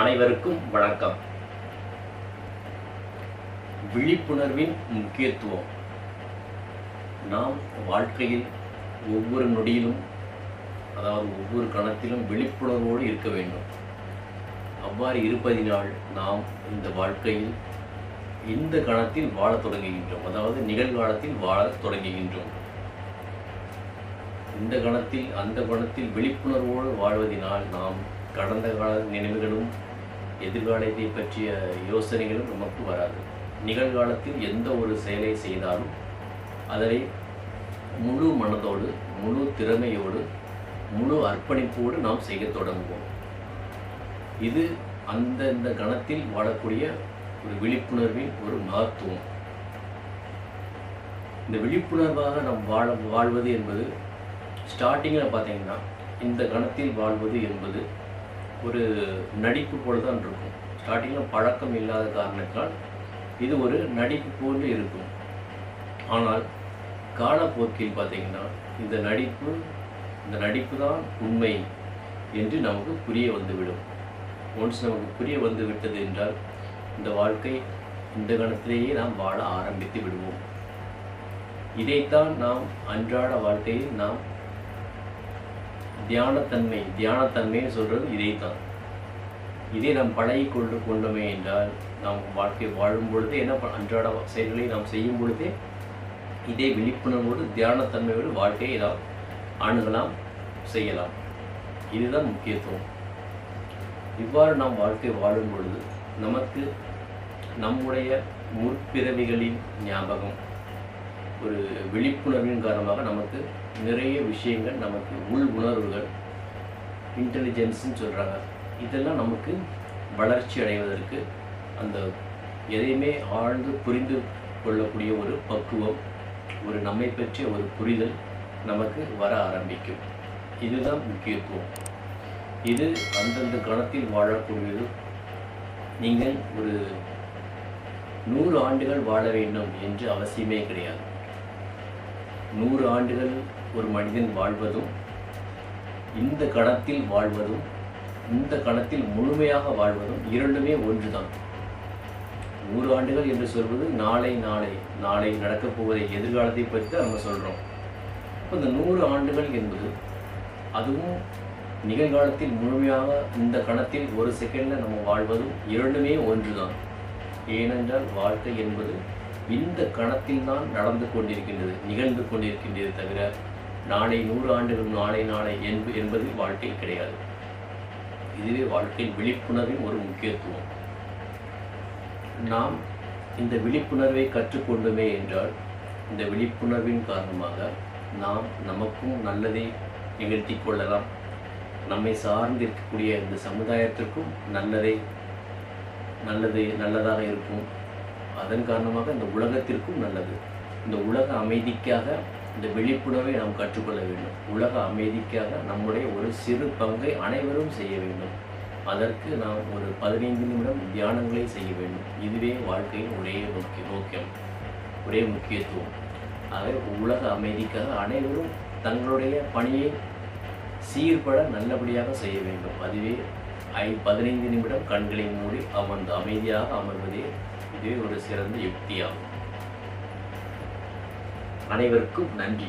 அனைவருக்கும் வணக்கம். விழிப்புணர்வின் முக்கியத்துவம். நாம் வாழ்க்கையில் ஒவ்வொரு நொடியிலும் அதாவது ஒவ்வொரு கணத்திலும் விழிப்புணர்வோடு இருக்க வேண்டும். அவ்வாறு இருப்பதினால் நாம் இந்த வாழ்க்கையில் இந்த கணத்தில் வாழத் தொடங்குகின்றோம். அதாவது நிகழ்காலத்தில் வாழத் தொடங்குகின்றோம். இந்த கணத்தில் அந்த கணத்தில் விழிப்புணர்வோடு வாழ்வதினால் நாம் கடந்த கால நினைவுகளும் எதிர்காலத்தை பற்றிய யோசனைகளும் நமக்கு வராது. நிகழ்காலத்தில் எந்த ஒரு செயலை செய்தாலும் அதனை முழு மனதோடு முழு திறமையோடு முழு அர்ப்பணிப்போடு நாம் செய்ய தொடங்குவோம். இது அந்தந்த கணத்தில் வாழக்கூடிய ஒரு விழிப்புணர்வின் ஒரு மகத்துவம். இந்த விழிப்புணர்வாக நாம் வாழ வாழ்வது என்பது ஸ்டார்டிங்கில் பார்த்தீங்கன்னா இந்த கணத்தில் வாழ்வது என்பது ஒரு நடிப்பு போல தான் இருக்கும். ஸ்டார்டிங்கில் பழக்கம் இல்லாத காரணத்தினால் இது ஒரு நடிப்பு போன்று இருக்கும். ஆனால் காலப்போக்கில் பார்த்தீங்கன்னா இந்த நடிப்பு இந்த நடிப்பு தான் உண்மை என்று நமக்கு புரிய வந்துவிடும். ஒன்ஸ் நமக்கு புரிய வந்து விட்டது என்றால் இந்த வாழ்க்கை இந்த கணத்திலேயே நாம் வாழ ஆரம்பித்து விடுவோம். இதைத்தான் நாம் அன்றாட வாழ்க்கையில் நாம் தியானத்தன்மை தியானத்தன்மைன்னு சொல்கிறது இதைத்தான். இதை நாம் பழகி கொண்டு கொண்டோமே என்றால் நாம் வாழ்க்கை வாழும் பொழுது என்ன ப- அன்றாட செயல்களை நாம் செய்யும் பொழுதே இதே விழிப்புணர்வோடு தியானத்தன்மையோடு வாழ்க்கையை நாம் அணுகலாம் செய்யலாம். இதுதான் முக்கியத்துவம். இவ்வாறு நாம் வாழ்க்கை வாழும் பொழுது நமக்கு நம்முடைய முற்பிறவிகளின் ஞாபகம் ஒரு விழிப்புணர்வின் காரணமாக நமக்கு நிறைய விஷயங்கள் நமக்கு உள் உணர்வுகள் இன்டெலிஜென்ஸ்ன்னு சொல்கிறாங்க இதெல்லாம் நமக்கு வளர்ச்சி அடைவதற்கு அந்த எதையுமே ஆழ்ந்து புரிந்து கொள்ளக்கூடிய ஒரு பக்குவம் ஒரு நம்மை பற்றிய ஒரு புரிதல் நமக்கு வர ஆரம்பிக்கும். இதுதான் முக்கியத்துவம். இது அந்தந்த கணத்தில் வாழக்கூடியது. நீங்கள் ஒரு நூறு ஆண்டுகள் வாழ வேண்டும் என்று அவசியமே கிடையாது. நூறு ஆண்டுகள் ஒரு மனிதன் வாழ்வதும் இந்த கணத்தில் வாழ்வதும் இந்த கணத்தில் முழுமையாக வாழ்வதும் இரண்டுமே ஒன்றுதான். நூறு ஆண்டுகள் என்று சொல்வது நாளை நாளை நாளை நடக்கப் போவதை எதிர்காலத்தை பற்றி நம்ம சொல்கிறோம் இப்போ இந்த நூறு ஆண்டுகள் என்பது அதுவும் நிகழ்காலத்தில் முழுமையாக இந்த கணத்தில் ஒரு செகண்டில் நம்ம வாழ்வதும் இரண்டுமே ஒன்றுதான். ஏனென்றால் வாழ்க்கை என்பது இந்த கணத்தில் தான் நடந்து கொண்டிருக்கின்றது நிகழ்ந்து கொண்டிருக்கின்றது தவிர நாளை நூறு ஆண்டுகள் நாளை நாளை என்பது என்பது வாழ்க்கை கிடையாது. இதுவே வாழ்க்கையின் விழிப்புணர்வின் ஒரு முக்கியத்துவம். நாம் இந்த விழிப்புணர்வை கற்றுக்கொண்டோமே என்றால் இந்த விழிப்புணர்வின் காரணமாக நாம் நமக்கும் நல்லதை நிகழ்த்தி கொள்ளலாம். நம்மை சார்ந்து இருக்கக்கூடிய இந்த சமுதாயத்திற்கும் நல்லதை நல்லது நல்லதாக இருக்கும். அதன் காரணமாக இந்த உலகத்திற்கும் நல்லது. இந்த உலக அமைதிக்காக இந்த விழிப்புணர்வை நாம் கற்றுக்கொள்ள வேண்டும். உலக அமைதிக்காக நம்முடைய ஒரு சிறு பங்கை அனைவரும் செய்ய வேண்டும். அதற்கு நாம் ஒரு பதினைந்து நிமிடம் தியானங்களை செய்ய வேண்டும். இதுவே வாழ்க்கையின் ஒரே முக்கிய நோக்கம் ஒரே முக்கியத்துவம். ஆகவே உலக அமைதிக்காக அனைவரும் தங்களுடைய பணியை சீர்பட நல்லபடியாக செய்ய வேண்டும். அதுவே ஐ பதினைந்து நிமிடம் கண்களை மூடி அமர்ந்து அமைதியாக அமர்வதே இதுவே ஒரு சிறந்த யுக்தியாகும். அனைவருக்கும் நன்றி.